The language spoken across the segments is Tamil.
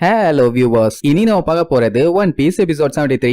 ஹலோ வியூவர்ஸ் இனி நம்ம பார்க்க போறது One Piece episode seventy three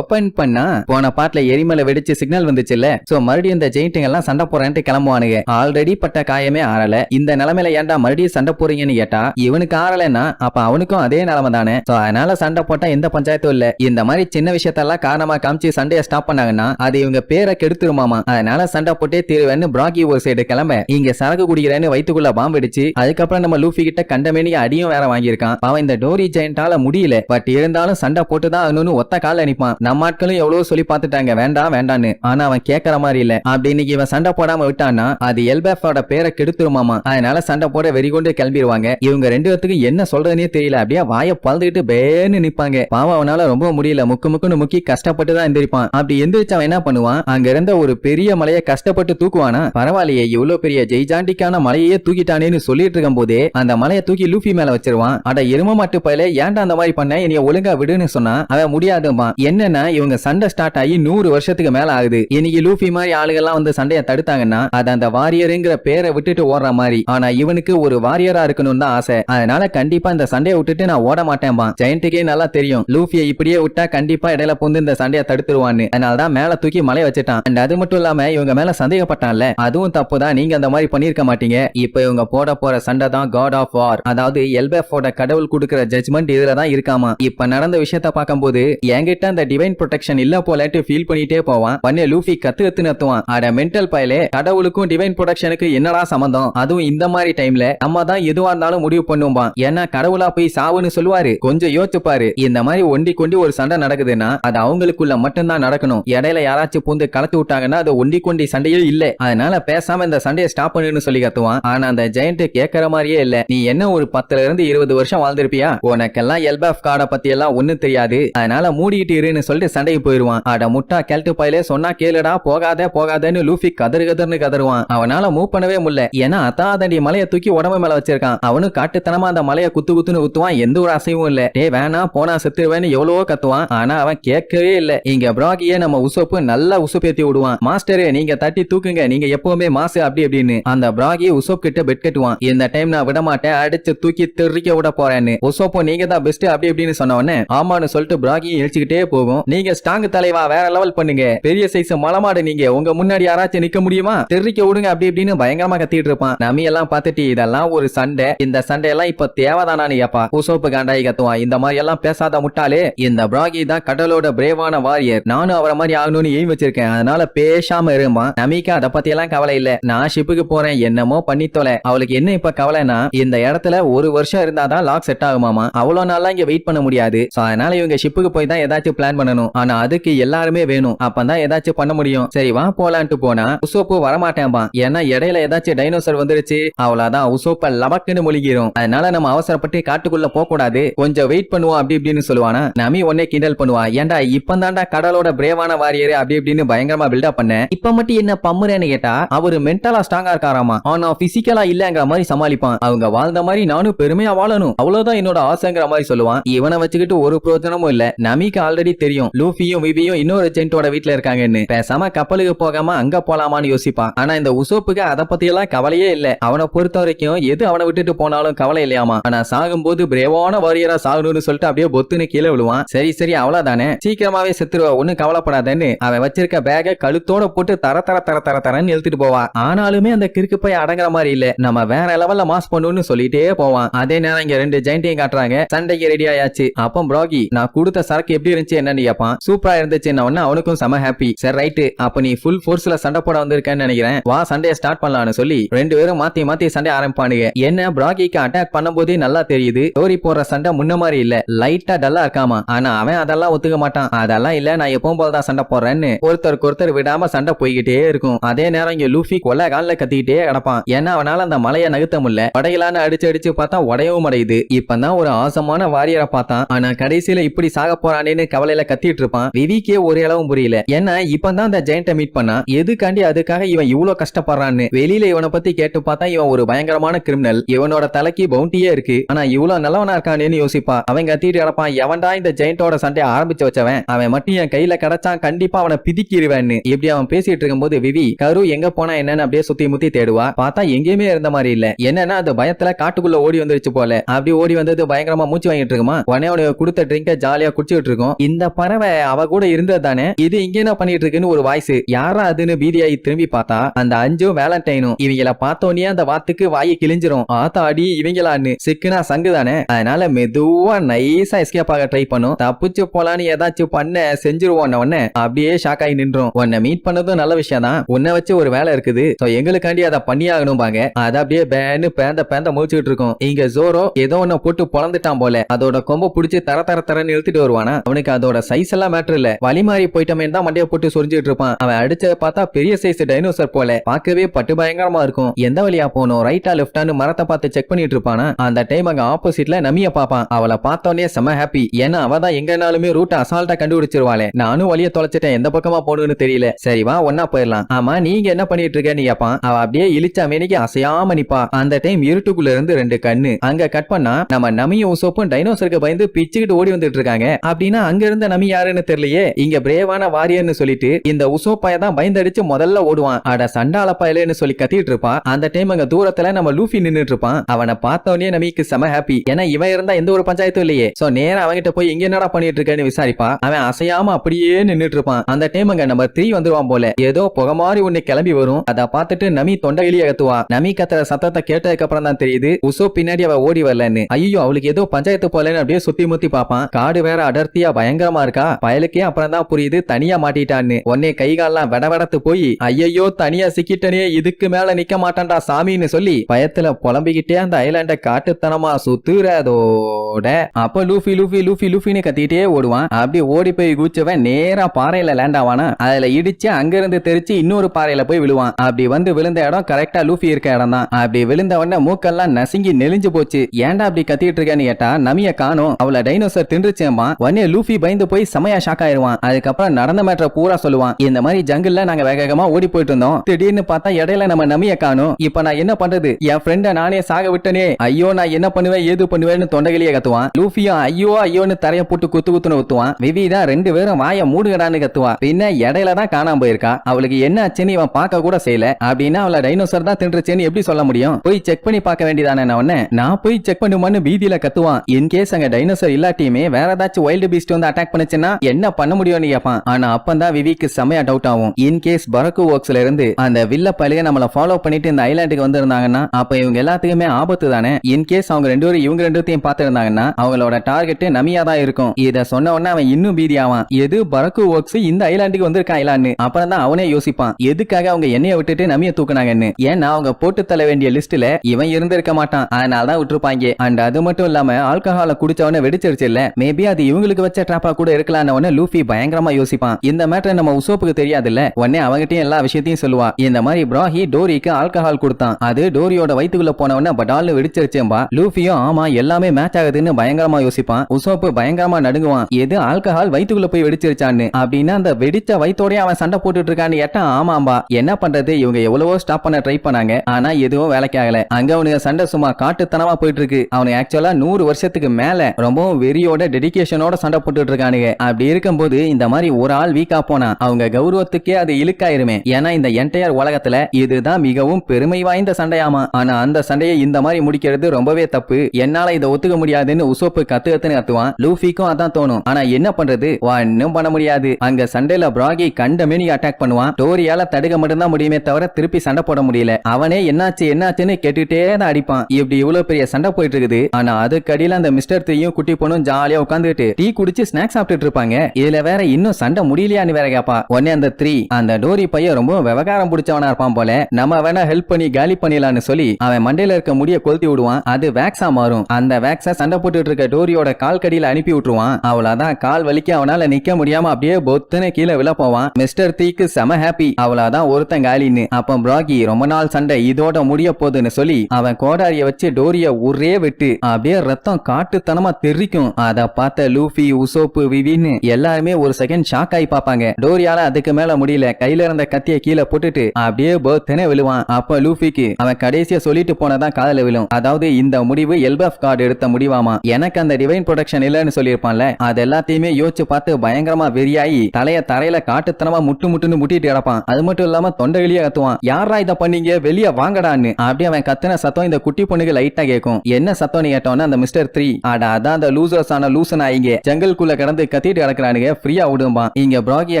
open பண்ணா போன பாட்டுல எரிமலை வெடிச்சு சிக்னல் வந்துச்சுல்ல? சோ மறுபடியும் இந்த ஜெயிண்ட்டுங்க எல்லாம் சண்டை போறேன்ட்டு கிளம்புவானுங்க. ஆல்ரெடி பட்ட காயமே ஆறல. இந்த நிலைமையில ஏன்டா மறுபடியும் சண்டை போறீங்கன்னு கேட்டா இவனுக்கு ஆறலைன்னா அப்ப அவனுக்கும் அதே நிலைமை தானே. சோ அதனால சண்டை போட்டா எந்த பஞ்சாயத்தும் இல்ல. இந்த மாதிரி சின்ன விஷயத்தெல்லாம் காரணமா காமிச்சு சண்டையை ஸ்டாப் பண்ணாங்கன்னா அது இவங்க பேரை கெடுத்துருமாமா. அதனால சண்டை போட்டே தீருவேன்னு பிராகி ஒரு சைடு கிளம்ப இங்க சரக்கு குடிக்கிறேன்னு வயித்துக்குள்ள பாம்பு அடிச்சு அதுக்கப்புறம் நம்ம லூஃபி கிட்ட கண்டமேனி அடியும் வேற வாங்கியிருக்கான். அவன் இந்த டோரி ஜெயின்டால முடியல. பட் இருந்தாலும் சண்டை போட்டுதான் ஒத்த கால நிப்பான். நம்ம ஆட்களும் எவ்வளவு சொல்லி பார்த்துட்டாங்க. வேண்டாம் வேண்டான்னு. ஆனா அவன் கேட்கற மாதிரி இல்ல. அப்படி இன்னைக்கு இவன் சண்டை போடாம விட்டான்னா அது எல்பேஃபோட பேரை கெடுத்துருமாமா. அதனால சண்டை போட வெறிகொண்டு கிளம்பிடுவாங்க இவங்க ரெண்டு பேத்துக்கும் என்ன சொல்றதுனே தெரியல. அப்படியே வாயை பழந்துகிட்டு பேன்னு நிப்பாங்க. பாவம் அவனால ரொம்ப முடியல. முக்கு முக்குன்னு முக்கி கஷ்டப்பட்டு தான் எந்திரிப்பான். அப்படி எந்திரிச்சு அவன் என்ன பண்ணுவான்? அங்க இருந்த ஒரு பெரிய மலையை கஷ்டப்பட்டு தூக்குவானா? பரவாயில்லையே இவ்வளவு பெரிய ஜெய்ஜாண்டிக்கான மலையே தூக்கிட்டானேன்னு சொல்லிட்டு இருக்கும் போதே அந்த மலையை தூக்கி லூஃபி மேல வச்சிருவான். அட எரும மாட்டு பயில ஏன்டா அந்த மாதிரி பண்ண? என்னைய ஒழுங்கா விடுன்னு சொன்னா அவன் முடியாதுமா என்னன்னா இவங்க சண்டை ஸ்டார்ட் ஆகி நூறு வருஷத்துக்கு மேல ஆகுது. இன்னைக்கு லூஃபி மாதிரி ஆளுகள்லாம் வந்து சண்டையை தடுத்தாங்கன்னா அது அந்த வாரியருங்கிற பேரை விட்டுட்டு ஓடுற மாதிரி. ஆனா இவனுக்கு ஒரு வாரியரா இருக்கணும்னு தான் ஆசை. அதனால கண்டிப்பா இந்த சண்டையை விட்டுட்டு நான் ஓட மாட்டேன்பா. ஜெயண்ட்டுக்கே நல்லா தெரியும். லூஃபியை இப்படியே விட்டா கண்டிப்பா இடையில புந்து இந்த சண்டையை தடுத்துருவான்னு. அதனால தான் மேல தூக்கி மலை வச்சுட்டான். அண்ட் அது மட்டும் இல்லாம இவங்க மேல சந்தேகப்பட்டான்ல? அதுவும் தப்பு தான் நீங்க அந்த மாதிரி பண்ணிருக்க மாட்டீங்க. இப்ப இவங்க போட போற சண்டை தான் காட் ஆஃப் வார் அதாவது எல்பேஃபோட கடவுள் கொடுக்கிற ஜட்ஜ்மெண்ட் இதுல தான் இருக்காமா? இப்ப நடந்த விஷயத்த பார்க்கும்போது என்கிட்ட அந்த டிவைன் பிரெயின் ப்ரொடெக்ஷன் இல்ல போலட்டு ஃபீல் பண்ணிட்டே போவான். பண்ண லூஃபி கத்து கத்து நத்துவான் அட மென்டல் பயலே கடவுளுக்கும் டிவைன் ப்ரொடெக்ஷனுக்கு என்னடா சம்பந்தம்? அதுவும் இந்த மாதிரி டைம்ல நம்ம தான் எதுவா இருந்தாலும் முடிவு பண்ணுவான் ஏன்னா கடவுளா போய் சாவுன்னு சொல்லுவாரு. கொஞ்சம் யோசிச்சுப்பாரு. இந்த மாதிரி ஒண்டி கொண்டி ஒரு சண்டை நடக்குதுன்னா அது அவங்களுக்குள்ள மட்டும்தான் நடக்கணும். இடையில யாராச்சும் பூந்து கலத்து விட்டாங்கன்னா அது ஒண்டி கொண்டி சண்டையே இல்ல. அதனால பேசாம இந்த சண்டையை ஸ்டாப் பண்ணுன்னு சொல்லி கத்துவான். ஆனா அந்த ஜெயண்ட் கேட்கற மாதிரியே இல்ல. நீ என்ன ஒரு பத்துல இருந்து இருபது வருஷம் வாழ்ந்திருப்பியா? உனக்கெல்லாம் எல்பாஃப் கார்டை பத்தி எல்லாம் ஒண்ணும் தெரியாது. அதனால மூடிட்டு இருன்னு சொல்லி சொல்லிட்டு சண்டைக்கு போயிருவான் அட முட்டா கெல்ட்டு பயிலே சொன்னா கேளுடா போகாத போகாதன்னு லூஃபி கதறு கதர்னு கதருவான் அவனால மூவ் பண்ணவே முடியல. ஏன்னா அத்தாதண்டி மலையை தூக்கி உடம்பு மேல வச்சிருக்கான். அவனும் காட்டுத்தனமா அந்த மலையை குத்து குத்துன்னு ஊத்துவான். எந்த ஒரு அசைவும் இல்ல. டே வேணா போனா செத்துருவேன்னு எவ்வளவோ கத்துவான். ஆனா அவன் கேட்கவே இல்ல. இங்க பிராகியே நம்ம உசப்பு நல்லா உசுப்பேத்தி விடுவான். மாஸ்டரே நீங்க தட்டி தூக்குங்க. நீங்க எப்பவுமே மாசு அப்படி அப்படின்னு அந்த பிராகி உசோப் கிட்ட பெட் கட்டுவான். இந்த டைம் நான் விட மாட்டேன் அடிச்சு தூக்கி தெரிக்க விட போறேன்னு. உசோப்போ நீங்க தான் பெஸ்ட் அப்படி இப்படின்னு சொன்ன உடனே ஆமான்னு சொல்லிட்டு பிராகியும் எழுச்சிக்கிட்டே போகும். நீங்க ஸ்ட்ராங் தலைவா வேற லெவல் பண்ணுங்க. பெரிய சைஸ் மலமாடு நீங்க. உங்க முன்னாடி யாராச்சும் நிக்க முடியுமா? தெரிக்க விடுங்க அப்படி இப்படின்னு பயங்கரமா கத்திட்டு இருப்பான். நம்ம எல்லாம் பார்த்துட்டு இதெல்லாம் ஒரு சண்டை. இந்த சண்டை எல்லாம் இப்ப தேவைதானான்னு ஏப்பா உசோப்பு காண்டாயி கத்துவான். இந்த மாதிரி எல்லாம் பேசாத முட்டாளே. இந்த பிராகி தான் கடலோட பிரேவான வாரியர் நானும் அவரை மாதிரி ஆகணும்னு எய்ம் வச்சிருக்கேன். அதனால பேசாம இருமா. நமிக்கா அதை பத்தி எல்லாம் கவலை இல்ல. நான் ஷிப்புக்கு போறேன். என்னமோ பண்ணி தொலை. அவளுக்கு என்ன இப்ப கவலைனா இந்த இடத்துல ஒரு வருஷம் இருந்தாதான் லாக் செட் ஆகுமாமா. அவ்வளவு நாளா இங்க வெயிட் பண்ண முடியாது. சோ அதனால இவங்க ஷிப்புக்கு போய் தான் ஏதாச்சும் பிளான் பண்ணணும். ஆனா அதுக்கு எல்லாருமே வேணும். அப்பதான் ஏதாச்சும் பண்ண முடியும். சரி வா போலான்ட்டு போனா உசோப்பு வரமாட்டேன்பா. ஏன்னா இடையில ஏதாச்சும் டைனோசர் வந்துருச்சு. அவ்வளவுதான். உசோப்ப லபக்குன்னு முழுகிரும். அதனால நம்ம அவசரப்பட்டு காட்டுக்குள்ள போக கூடாது கொஞ்சம் வெயிட் பண்ணுவோம் அப்படி இப்படின்னு சொல்லுவானா. நமி உடனே கிண்டல் பண்ணுவா. ஏன்டா இப்பந்தாண்டா கடலோட பிரேவான வாரியர் அப்படி இப்படின்னு பயங்கரமா பில்டப் பண்ண. இப்ப மட்டும் என்ன பம்முறேன்னு கேட்டா அவரு மென்டலா ஸ்ட்ராங்கா இருக்காராமா. ஆனா பிசிக்கலா இல்லங்கிற மாதிரி சமாளிப்பான். அவங்க வாழ்ந்த மாதிரி நானும் பெருமையா வாழணும். அவ்வளவுதான் என்னோட ஆசைங்கிற மாதிரி சொல்லுவான். இவனை வச்சுக்கிட்டு ஒரு பிரோஜனமும் இல்ல. நமிக்கு ஆல்ரெடி தெரியும். லூஃபியும் விபியும் இன்னொரு ஜென்ட்டோட வீட்டுல இருக்காங்கன்னு. பேசாம கப்பலுக்கு போகாம அங்க போலாமான்னு யோசிப்பான் ஆனா இந்த உசோப்புக்கு அதை பத்தி எல்லாம் கவலையே இல்ல. அவனை பொறுத்த வரைக்கும் எது அவனை விட்டுட்டு போனாலும் கவலை இல்லையாமா. ஆனா சாகும்போது பிரேவான வாரியரா சாகணும்னு சொல்லிட்டு அப்படியே பொத்துன்னு கீழே விழுவான். சரி சரி அவ்வளவுதானே. சீக்கிரமாவே செத்துருவா. ஒண்ணும் கவலைப்படாதேன்னு. அவன் வச்சிருக்க பேக கழுத்தோட போட்டு தர தர தர தர தரன்னு எழுத்துட்டு போவான் ஆனாலுமே அந்த கிறுக்கு போய் அடங்குற மாதிரி இல்ல. நம்ம வேற லெவல்ல மாஸ் பண்ணுன்னு சொல்லிட்டே போவான். அதே நேரம் இங்க ரெண்டு ஜெயிண்டையும் காட்டுறாங்க. சண்டைக்கு ரெடி ஆயாச்சு. அப்போ ப்ராகி நான் கொடுத்த சரக்கு எப்படி இருந்துச்சு என்னன்னு கேட்பான் சூப்பரா இருந்துச்சுன்னு உடனே அவனுக்கும் செம ஹாப்பி சரி ரைட்டு அப்ப நீ ஃபுல் ஃபோர்ஸ்ல சண்டை போட வந்திருக்கேன்னு நினைக்கிறேன். வா சண்டையை ஸ்டார்ட் பண்ணலாம்னு சொல்லி ரெண்டு பேரும் மாத்தி மாத்தி சண்டை ஆரம்பிப்பானுங்க. என்ன பிராகிக்கு அட்டாக் பண்ணும்போதே நல்லா தெரியுது. ஸ்டோரி போடுற சண்டை முன்ன மாதிரி இல்ல. லைட்டா டல்லா இருக்காமா? ஆனா அவன் அதெல்லாம் ஒத்துக்க மாட்டான். அதெல்லாம் இல்ல நான் எப்பவும் போலதான் சண்டை போடுறேன்னு ஒருத்தருக்கு ஒருத்தர் விடாம சண்டை போய்கிட்டே இருக்கும். அதே நேரம் இங்க லூஃபி கொலை காலில் கத்திக்கிட்டே கிடப்பான். ஏன்னா அவனால அந்த மலையை நகர்த்த முடியல. உடையிலான அடிச்சு அடிச்சு பார்த்தா உடையவும் அடையுது இப்பதான் ஒரு ஆசமான வாரியரை பார்த்தான். ஆனா கடைசியில இப்படி சாக போறானேன்னு கவலையில கத்தி சொல்லிட்டு இருப்பான் விவிக்கே ஒரே அளவும் புரியல. ஏன்னா இப்பதான் அந்த ஜெயண்ட மீட் பண்ணா எதுக்காண்டி அதுக்காக இவன் இவ்வளவு கஷ்டப்படுறான்னு. வெளியில இவனை பத்தி கேட்டு பார்த்தா இவன் ஒரு பயங்கரமான கிரிமினல் இவனோட தலைக்கு பவுண்டியே இருக்கு. ஆனா இவ்வளவு நல்லவனா இருக்கானேன்னு யோசிப்பா. அவன் கத்திட்டு கிடப்பான் எவன்டா இந்த ஜெயண்டோட சண்டையை ஆரம்பிச்சு வச்சவன்? அவன் மட்டும் என் கையில கிடைச்சான் கண்டிப்பா அவனை பிதிக்கிடுவேன்னு இப்படி அவன் பேசிட்டு இருக்கும்போது விவி கரு எங்க போனா என்னன்னு அப்படியே சுத்தி முத்தி தேடுவா. பார்த்தா எங்கேயுமே இருந்த மாதிரி இல்ல. என்னன்னா அந்த பயத்துல காட்டுக்குள்ள ஓடி வந்துருச்சு போல. அப்படி ஓடி வந்தது பயங்கரமா மூச்சு வாங்கிட்டு இருக்குமா? உடனே அவனுக்கு கொடுத்த ட்ரிங்க ஜாலியா குடிச்சுட்டு இருக்கும். இந்த பறவை அவ கூட இருந்தது தானே? இது இங்க என்ன பண்ணிட்டு இருக்குன்னு ஒரு வாய்ஸ் யாரா அதுன்னு பீதியாகி திரும்பி பார்த்தா அந்த அஞ்சும் வேலண்டைனும் இவங்கள பார்த்தோன்னே அந்த வாத்துக்கு வாயை கிழிஞ்சிரும். ஆத்தாடி இவங்களான்னு. சிக்குனா சங்கு தானே? அதனால மெதுவா நைஸா எஸ்கேப் ஆக ட்ரை பண்ணும். தப்பிச்சு போலான்னு ஏதாச்சும் பண்ண செஞ்சிருவோம் உடனே அப்படியே ஷாக் ஆகி நின்றோம். உன்னை மீட் பண்ணதும் நல்ல விஷயம் தான். உன்னை வச்சு ஒரு வேலை இருக்குது. சோ எங்களுக்காண்டி அதை பண்ணி ஆகணும் பாங்க. அதை அப்படியே பேன்னு பேந்த பேந்த முடிச்சுக்கிட்டு இருக்கும். இங்க ஜோரோ ஏதோ ஒன்னு போட்டு பொழந்துட்டான் போல. அதோட கொம்ப புடிச்சு தர தர தரன்னு இழுத்துட்டு வருவானா? அவனுக்கு அதோட சைஸ் எல்லாம் மேட்டர் இல்ல. வழி மாறி போயிட்டமே தான் மண்டைய போட்டு சொரிஞ்சிட்டு இருப்பான். அவன் அடிச்சத பார்த்தா பெரிய சைஸ் டைனோசர் போல. பார்க்கவே பட்டு பயங்கரமா இருக்கும். எந்த வழியா போகணும்? ரைட்டா லெஃப்டான்னு மரத்தை பார்த்து செக் பண்ணிட்டு இருப்பானா? அந்த டைம் அங்க ஆப்போசிட்ல நமிய பாப்பான் அவளை பார்த்தோன்னே செம ஹாப்பி ஏன்னா அவ தான் எங்கனாலுமே ரூட் அசால்ட்டா கண்டுபிடிச்சிருவாளே. நானும் வழிய தொலைச்சிட்டேன். எந்த பக்கமா போகணும்னு தெரியல. சரி வா ஒன்னா போயிடலாம். ஆமா நீங்க என்ன பண்ணிட்டு நீங்க அப்பா? அவ அப்படியே இழிச்சா மேனிக்கு அசையாம நிப்பா. அந்த டைம் இருட்டுக்குள்ள இருந்து ரெண்டு கண்ணு. அங்க கட் பண்ணா நம்ம நமியும் உசோப்பும் டைனோசருக்கு பயந்து பிச்சுக்கிட்டு ஓடி வந்துட்டு இருக்காங்க. அப்படின்னா அங்க இருந்த நமிய யாருன்னு தெரியலையே? இங்க பிரேவான வாரியர்னு சொல்லிட்டு இந்த உசோப்பாய தான் பயந்தடிச்சு முதல்ல ஓடுவான். அட சண்டால பயலன்னு சொல்லி கத்திட்டு இருப்பான். அந்த டைம் அங்க தூரத்துல நம்ம லூஃபி நின்னுட்டு இருப்பான். அவனை பார்த்தவனே நமக்கு செம ஹாப்பி ஏன்னா இவன் இருந்தா எந்த ஒரு பஞ்சாயத்தும் இல்லையே. சோ நேரா அவங்கிட்ட போய் இங்க என்னடா பண்ணிட்டு இருக்கேன்னு விசாரிப்பான். அவன் அசையாம அப்படியே நின்னுட்டு இருப்பான். அந்த டைம் அங்க நம்பர் த்ரீ வந்துருவான் போல. ஏதோ புகை மாதிரி ஒண்ணு கிளம்பி வரும். அதை பார்த்துட்டு நமி தொண்டை வெளியே கத்துவா நமி கத்துற சத்தத்தை கேட்டதுக்கு அப்புறம் தான் தெரியுது உசோ பின்னாடி அவ ஓடி வரலன்னு. ஐயோ அவளுக்கு ஏதோ பஞ்சாயத்து போலன்னு அப்படியே சுத்தி முத்தி பாப்பான் காடு வேற அடர்த்தியா பயங்கரமா இருக்கா? பயலுக்கே அப்புறம் தான் புரியுது. தனியா மாட்டிட்டான்னு. உடனே கை கால்லாம் வெட வெடத்து போய் ஐயையோ தனியா சிக்கிட்டனே இதுக்கு மேல நிக்க மாட்டான்டா சாமின்னு சொல்லி பயத்துல புலம்பிக்கிட்டே அந்த ஐலாண்ட காட்டுத்தனமா சுத்துறதோட அப்ப லூஃபி லூஃபி லூஃபி லூஃபின்னு கத்திட்டே ஓடுவான். அப்படி ஓடி போய் குச்சவன் நேரா பாறையில லேண்ட் ஆவானா? அதுல இடிச்சு அங்க இருந்து தெரிச்சு இன்னொரு பாறையில போய் விழுவான். அப்படி வந்து விழுந்த இடம் கரெக்டா லூஃபி இருக்க இடம் தான் அப்படி விழுந்த உடனே மூக்கெல்லாம் நசுங்கி நெளிஞ்சு போச்சு. ஏன்டா அப்படி கத்திட்டு இருக்கேன்னு கேட்டா நமிய காணும். அவள டைனோசர் தின்றுச்சேம்மா. உடனே லூஃபி பயந்து போய் செமையா ஷாக் ஆயிருவான். அதுக்கப்புறம் நடந்த மேட்ர பூரா சொல்லுவான். இந்த மாதிரி ஜங்கிள்ல நாங்க வேக வேகமா ஓடி போயிட்டு இருந்தோம் திடீர்னு பார்த்தா இடையில நம்ம நமிய காணும். இப்ப நான் என்ன பண்றது? என் ஃப்ரெண்ட நானே சாக விட்டனே. ஐயோ நான் என்ன பண்ணுவேன்? ஏது பண்ணுவேன்னு தொண்டைகளையே கத்துவான். லூஃபியும் ஐயோ ஐயோன்னு தரைய போட்டு குத்து குத்துன்னு ஊத்துவான். விவி தான் ரெண்டு பேரும் வாய மூடுகடான்னு கத்துவா பின்ன இடையில தான் காணாம போயிருக்கா. அவளுக்கு என்ன ஆச்சுன்னு இவன் பார்க்க கூட செய்யல. அப்படின்னா அவள டைனோசர் தான் தின்றுச்சேன்னு எப்படி சொல்ல முடியும்? போய் செக் பண்ணி பார்க்க வேண்டியதானே நான் உடனே நான் போய் செக் பண்ணுமான்னு பீதியில கத்துவான். இன் கேஸ் அங்க டைனோசர் இல்லாட்டியுமே வேற ஏதாச்சும் வைல்டு பீஸ்ட் வந்து அட்டாக் பண்ணுச்சுன்னா என்ன பண்ண முடியும்னு கேட்பான் ஆனா அப்பந்தான் விவிக்கு செமையா டவுட் ஆகும். இன்கேஸ் பரக்கு ஒர்க்ஸ்ல இருந்து அந்த வில்ல பழைய நம்மள ஃபாலோ பண்ணிட்டு இந்த ஐலாண்டுக்கு வந்திருந்தாங்கன்னா அப்ப இவங்க எல்லாத்துக்குமே ஆபத்து தானே? இன்கேஸ் அவங்க ரெண்டு பேரும் இவங்க ரெண்டுத்தையும் பார்த்திருந்தாங்கன்னா அவங்களோட டார்கெட் நமியா தான் இருக்கும். இத சொன்ன உடனே அவன் இன்னும் பீதியாவான் எது பரக்கு ஒர்க்ஸ் இந்த ஐலாண்டுக்கு வந்திருக்கான் ஐலாண்டு அப்புறம் தான் அவனே யோசிப்பான். எதுக்காக அவங்க என்னைய விட்டுட்டு நமிய தூக்குனாங்கன்னு? ஏன்னா அவங்க போட்டு தள்ள வேண்டிய லிஸ்ட்ல இவன் இருந்திருக்க மாட்டான். அதனால தான் விட்டுருப்பாங்க. அண்ட் அது மட்டும் இல்லாம ஆல்கஹால குடிச்சவன வெடிச்சிருச்சு இல்ல? மேபி அது இவங்களுக்கு வச்ச ட்ராப்பா கூட இருக்கலாம்னு உடனே லூஃபி பயங்கரமா யோசிப்பான். இந்த மேட்டர் நம்ம உசோப்புக்கு தெரியாதுல்ல? உடனே அவங்ககிட்டயும் எல்லா விஷயத்தையும் சொல்லுவா. இந்த மாதிரி ப்ராஹி டோரிக்கு ஆல்கஹால் கொடுத்தான். அது டோரியோட வயித்துக்குள்ள போனவன படால்னு வெடிச்சிருச்சேம்பா லூஃபியும் ஆமா எல்லாமே மேட்ச் ஆகுதுன்னு பயங்கரமா யோசிப்பான். உசோப்பு பயங்கரமா நடுங்குவான். எது ஆல்கஹால் வயிற்றுக்குள்ள போய் வெடிச்சிருச்சான்னு. அப்படின்னா அந்த வெடிச்ச வயிற்றோடய அவன் சண்டை போட்டுட்டு இருக்கான்னு ஏட்டா ஆமாம்பா. என்ன பண்றது? இவங்க எவ்வளவோ ஸ்டாப் பண்ண ட்ரை பண்ணாங்க. ஆனா எதுவும் வேலைக்கு ஆகல. அங்க அவனுக்கு சண்டை சும்மா காட்டுத்தனமா போயிட்டு இருக்கு அவனுக்கு ஆக்சுவலா நூறு வருஷத்துக்கு மேல ரொம்பவும் வெறியோட டெடிகேஷனோட சண்டை போட்டுட்டு இருக்கானுங்க அப்படி இருக்கும்போது இந்த மாதிரி ஒரு ஆள் வீக்கா போனா அவங்க கௌரவத்துக்கே அது இழுக்காயிருமே. ஏன்னா இந்த என்டையர் உலகத்துல இதுதான் மிகவும் பெருமை வாய்ந்த சண்டையாமா? ஆனா அந்த சண்டையை இந்த மாதிரி முடிக்கிறது ரொம்பவே தப்பு. என்னால இதை ஒத்துக்க முடியாதுன்னு உசோப்பு கத்து கத்துன்னு கத்துவான். லூஃபிக்கும் அதான் தோணும். ஆனா என்ன பண்றது? வா இன்னும் பண்ண முடியாது. அங்க சண்டையில பிராகி கண்ட மேனி அட்டாக் பண்ணுவான். டோரியால தடுக்க மட்டும்தான் முடியுமே தவிர திருப்பி சண்டை போட முடியல. அவனே என்னாச்சு என்னாச்சுன்னு கேட்டுட்டே தான் அடிப்பான். இப்படி இவ்வளவு பெரிய சண்டை போயிட்டு இருக்குது. ஆனா அதுக்கடியில அந்த மிஸ்டர் த்ரீயும் குட்டி பொண்ணும் ஜாலியா உட்காந்துட்டு டீ குடிச்சு ஸ்நாக்ஸ் சாப்பிட்டு பார்த்துட்டு இருப்பாங்க இதுல வேற இன்னும் சண்டை முடியலையான்னு வேற கேப்பா. உடனே அந்த த்ரீ அந்த டோரி பையன் ரொம்ப விவகாரம் பிடிச்சவனா இருப்பான் போல. நம்ம வேணா ஹெல்ப் பண்ணி காலி பண்ணிடலாம்னு சொல்லி அவன் மண்டையில இருக்க முடிய கொளுத்தி விடுவான். அது வேக்ஸா மாறும். அந்த வேக்ஸ சண்டை போட்டுட்டு இருக்க டோரியோட கால் கடியில அனுப்பி விட்டுருவான். அவ்வளவுதான் கால் வலிக்க அவனால நிக்க முடியாம அப்படியே பொத்துன்னு கீழே விழ போவான். மிஸ்டர் தீக்கு செம ஹாப்பி அவ்வளவுதான் ஒருத்தன் காலின்னு. அப்ப பிராகி ரொம்ப நாள் சண்டை இதோட முடிய போகுதுன்னு சொல்லி அவன் கோடாரிய வச்சு டோரிய ஒரே வெட்டு. அப்படியே ரத்தம் காட்டுத்தனமா தெரிக்கும். அத பார்த்த லூஃபி உசோப்பு விவி அப்படின்னு எல்லாருமே ஒரு செகண்ட் ஷாக் ஆகி பாப்பாங்க டோரியால அதுக்கு மேல முடியல. கையில இருந்த கத்திய கீழே போட்டுட்டு அப்படியே பர்த்னே விழுவான். அப்ப லூஃபிக்கு அவன் கடைசியா சொல்லிட்டு போனதான் காதல விழும். அதாவது இந்த முடிவு எல்பஃப் கார்டு எடுத்த முடிவாமா? எனக்கு அந்த டிவைன் ப்ரொடக்ஷன் இல்லன்னு சொல்லியிருப்பான்ல. அது எல்லாத்தையுமே யோசிச்சு பார்த்து பயங்கரமா வெறியாயி தலைய தரையில காட்டுத்தனமா முட்டு முட்டுன்னு முட்டிட்டு கிடப்பான். அது மட்டும் இல்லாம தொண்டை வெளியே கத்துவான். யாரா இதை பண்ணீங்க? வெளிய வாங்கடான்னு. அப்படி அவன் கத்துன சத்தம் இந்த குட்டி பொண்ணுக்கு லைட்டா கேட்கும். என்ன சத்தம்னு கேட்டோன்னா அந்த மிஸ்டர் த்ரீ அட அதான் அந்த லூசர்ஸ் ஆன லூசன் ஆயிங்க. ஜங்கல்குள்ள கடந்து கத்திட்டு கிடக்குறானுங்க. ஃப்ரீயா விடும்பான். இங்க ப்ராகிய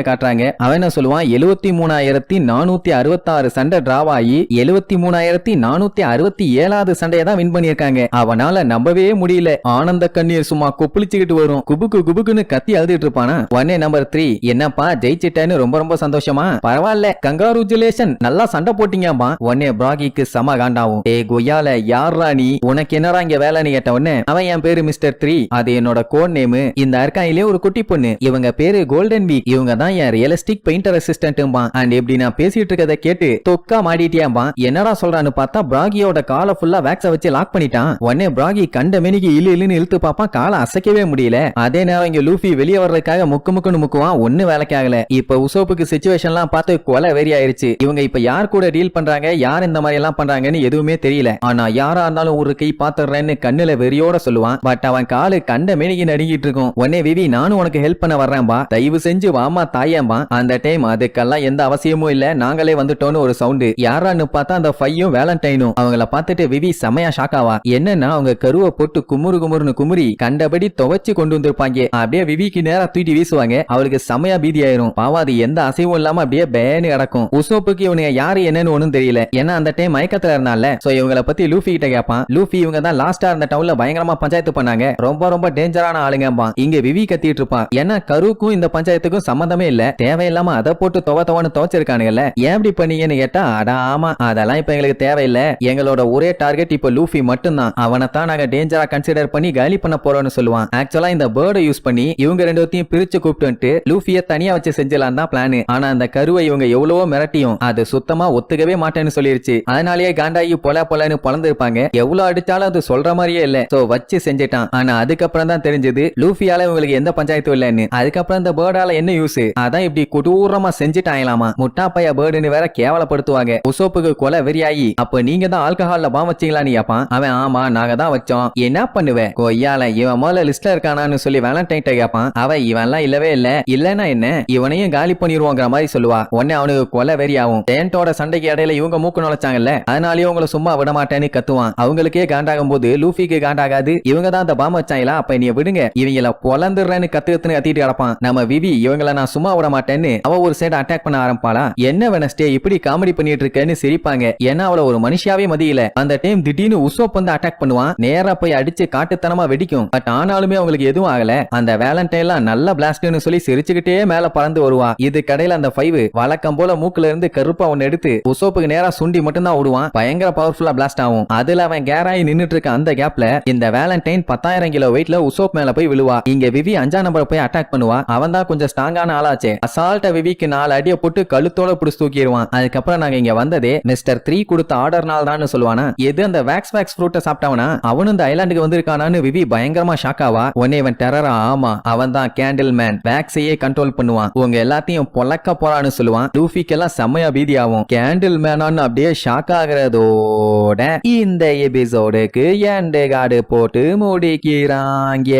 காட்டுறாங்க. அவன் என்ன சொல்லுவான்? எழுபத்தி மூணாயிரத்தி நானூத்தி அறுபத்தாறு சண்டை டிராவ் ஆகி எழுபத்தி மூணாயிரத்தி நானூத்தி அறுபத்தி ஏழாவது சண்டையை தான் வின் பண்ணியிருக்காங்க. அவனால நம்பவே முடியல. ஆனந்த கண்ணீர் சும்மா கொப்பளிச்சுக்கிட்டு வரும். குபுக்கு குபுக்குன்னு கத்தி அழுதுட்டு இருப்பானா? ஒன்னே நம்பர் த்ரீ என்னப்பா ஜெயிச்சிட்டேன்னு ரொம்ப ரொம்ப சந்தோஷமா? பரவாயில்ல. கங்காருஜுலேஷன் நல்லா சண்டை போட்டீங்கம்மா ஒன்னே பிராகிக்கு சம காண்டாவும். ஏ கொய்யால யாரா நீ? உனக்கு என்னடா இங்க வேலைன்னு கேட்ட உடனே அவன் என் பேரு மிஸ்டர் த்ரீ அது என்னோட கோட் நேமு இந்த அர்க்காயிலே ஒரு குட்டி பொண்ணு. இவங்க பேரு கோல்டன் வீக் இவங்க தான் என் ரியலிஸ்டிக் பெயிண்டர் அசிஸ்டன்ட்பா அண்ட் இப்படி நான் பேசிட்டு இருக்கதை கேட்டு தொக்கா மாடிட்டியாம்பா என்னடா சொல்றான்னு பார்த்தா பிராகியோட காலை ஃபுல்லா வேக்ஸ வச்சு லாக் பண்ணிட்டான். உடனே பிராகி கண்ட மெனிக்கு இழு இழுன்னு இழுத்து பாப்பா காலை அசைக்கவே முடியல. அதே நேரம் இங்க லூஃபி வெளியே வர்றதுக்காக முக்கு முக்குன்னு முக்குவான். ஒண்ணு வேலைக்கு ஆகல. இப்ப உசோப்புக்கு சுச்சுவேஷன்லாம் பார்த்து கொலை வெறி ஆயிருச்சு. இவங்க இப்ப யார் கூட டீல் பண்றாங்க? யார் இந்த மாதிரி எல்லாம் பண்றாங்கன்னு எதுவுமே தெரியல. ஆனா யாரா இருந்தாலும் ஒரு கை பாத்துறேன்னு கண்ணுல வெறியோட சொல்லுவான். பட் அவன் காலு கண்ட மெனிக்கு நடுங்கிட்டு இருக்கும். உடனே விவி நானும் உனக்கு ஹெல்ப் பண்ண வர்றேன்பா தயவு செஞ்சு வாமா தாயேம்பா அந்த டைம் அதுக்கெல்லாம் எந்த அவசியமும் இல்ல. நாங்களே வந்துட்டோம்னு ஒரு சவுண்டு யாரான்னு பார்த்தா அந்த ஃபையும் வேலண்டைனும் அவங்கள பார்த்துட்டு விவி செமையா ஷாக் ஆவா. என்னன்னா அவங்க கருவை போட்டு குமுறு குமுறுனு குமுறி கண்டபடி துவைச்சு கொண்டு வந்திருப்பாங்க. அப்படியே விவிக்கு நேரா தூக்கி வீசுவாங்க. அவளுக்கு செமையா பீதி ஆயிரும். பாவா அது எந்த அசைவும் இல்லாம அப்படியே பேனு கிடக்கும். உசோப்புக்கு இவனுங்க யாரு என்னன்னு ஒண்ணும் தெரியல. ஏன்னா அந்த டைம் மயக்கத்துல இருந்தால சோ இவங்கள பத்தி லூஃபி கிட்ட கேட்பான் லூஃபி இவங்க தான் லாஸ்டா இருந்த டவுன்ல பயங்கரமா பஞ்சாயத்து பண்ணாங்க. ரொம்ப ரொம்ப டேஞ்சரான ஆளுங்கம்பான். இங்க விவி கத்திட்டு இருப்பான் ஏன்னா கருவுக்கும் இந்த பஞ்சாயத்துக்கும் சம்மந்தமே இல்ல. தேவையில்லாம அதை போட்டு தொவ தொவன்னு துவச்சிருக்கானுங்கல்ல. ஏன் இப்படி பண்ணீங்கன்னு கேட்டா அடா ஆமா அதெல்லாம் இப்ப எங்களுக்கு தேவையில்ல. எங்களோட ஒரே டார்கெட் இப்ப லூஃபி மட்டும்தான். அவனை தான் நாங்க டேஞ்சரா கன்சிடர் பண்ணி காலி பண்ண போறோம்னு சொல்லுவான். ஆக்சுவலா இந்த பேர்டை யூஸ் பண்ணி இவங்க ரெண்டு பிரிச்சு கூப்பிட்டு வந்துட்டு லூஃபிய தனியா வச்சு செஞ்சலாம் தான் பிளான் ஆனா அந்த கருவை இவங்க எவ்வளவோ மிரட்டியும் அது சுத்தமா ஒத்துக்கவே மாட்டேன்னு சொல்லிருச்சு. அதனாலேயே காண்டாயி பொல பொலன்னு பொழந்திருப்பாங்க. எவ்வளவு அடிச்சாலும் அது சொல்ற மாதிரியே இல்ல. சோ வச்சு செஞ்சுட்டான். ஆனா அதுக்கப்புறம் தான் தெரிஞ்சது லூஃபியால இவங்களுக்கு எந்த பஞ்சாயத்து பஞ்சாயத்தும் இல்லைன்னு. அதுக்கப்புறம் இந்த பேர்டால என்ன யூஸ் அதான் இப்படி கொடூரமா செஞ்சுட்டாங்களாமா முட்டா பைய பேர்டுன்னு வேற கேவலப்படுத்துவாங்க. உசோப்புக்கு கொலை வெறியாயி. அப்ப நீங்க தான் ஆல்கஹால்ல பாம் வச்சீங்களா நீ கேப்பான். அவன் ஆமா நாங்க தான் வச்சோம். என்ன பண்ணுவேன் கொய்யால இவன் முதல்ல லிஸ்ட்ல இருக்கானான்னு சொல்லி வேலண்டைன் கேட்பான் அவ இவன்லாம் இல்லவே இல்ல. இல்லனா என்ன? இவனையும் காலி பண்ணிடுவோங்கிற மாதிரி சொல்லுவா. உடனே அவனுக்கு கொலை வெறியாகும். டேண்டோட சண்டைக்கு இடையில இவங்க மூக்கு நுழைச்சாங்கல்ல? அதனாலயே உங்களை சும்மா விட மாட்டேன்னு கத்துவான். அவங்களுக்கே காண்டாகும் போது லூஃபிக்கு காண்டாகாது. இவங்க தான் அந்த பாம் வச்சாங்களா? அப்ப நீ விடுங்க. இவங்கள பொலந்துடுறேன்னு கத்து கத்துன்னு கத்திட்டு கிடப்பான்? நம்ம விவி இவங்கள நான் சும்மா விட மாட்டேன்னு அவ ஒரு சைடு அட்டாக் பண்ண ஆரம்பிப்பாளா? என்ன வெனஸ்டே இப்படி காமெடி பண்ணிட்டு இருக்கேன்னு சிரிப்பாங்க. ஏன்னா அவள ஒரு மனுஷியாவே மதியில. அந்த டைம் திடீர்னு உசோப் வந்து அட்டாக் பண்ணுவான். நேரா போய் அடிச்சு காட்டுத்தனமா வெடிக்கும். பட் ஆனாலுமே அவங்களுக்கு எதுவும் ஆகல. அந்த வேலண்டைன்லாம் நல்ல பிளாஸ்ட்னு சொல்லி சிரிச்சுக்கிட்டே மேல பறந்து வருவா. இது கடையில அந்த ஃபைவ் வழக்கம் போல மூக்குல இருந்து கருப்பா ஒன்னு எடுத்து உசோப்புக்கு நேரா சுண்டி மட்டும் தான் விடுவான். பயங்கர பவர்ஃபுல்லா பிளாஸ்ட் ஆகும். அதுல அவன் கேராயி நின்னுட்டு இருக்க அந்த கேப்ல இந்த வேலண்டைன் பத்தாயிரம் கிலோ வெயிட்ல உசோப் மேல போய் விழுவா. இங்க விவி அஞ்சா நம்பரை போய் அட்டாக் பண்ணுவான். அவன் தான் கொஞ்சம் ஸ்ட்ராங்கான ஆளாச்சே. அசால்ட்ட விவிக்கு நாலு அடியை போட்டு கழுத்தோட புடிச்சு தூக்கிடுவான். அதுக்கப்புறம் நாங்க இங்க வந்ததே மிஸ்டர் த்ரீ கொடுத்த ஆர்டர்னால தான் சொல்லுவானா? எது அந்த வேக்ஸ் வேக்ஸ் ஃப்ரூட்டை சாப்பிட்டவனா? அவனும் இந்த ஐலாண்டுக்கு வந்திருக்கானான்னு விவி பயங்கரமா ஷாக் ஆவா? உடனே இவன் டெரரா ஆமா. அவன் தான் கேண்டில் மேன் வேக்ஸையே கண்ட்ரோல் பண்ணுவான். உங்க எல்லாத்தையும் பொழக்க போறான்னு சொல்லுவான். லூஃபிக்கெல்லாம் செம்மையா பீதி ஆகும் கேண்டில் மேனான்னு அப்படியே ஷாக் ஆகுறதோட இந்த எபிசோடுக்கு எண்டு காடு போட்டு முடிக்கிறாங்க.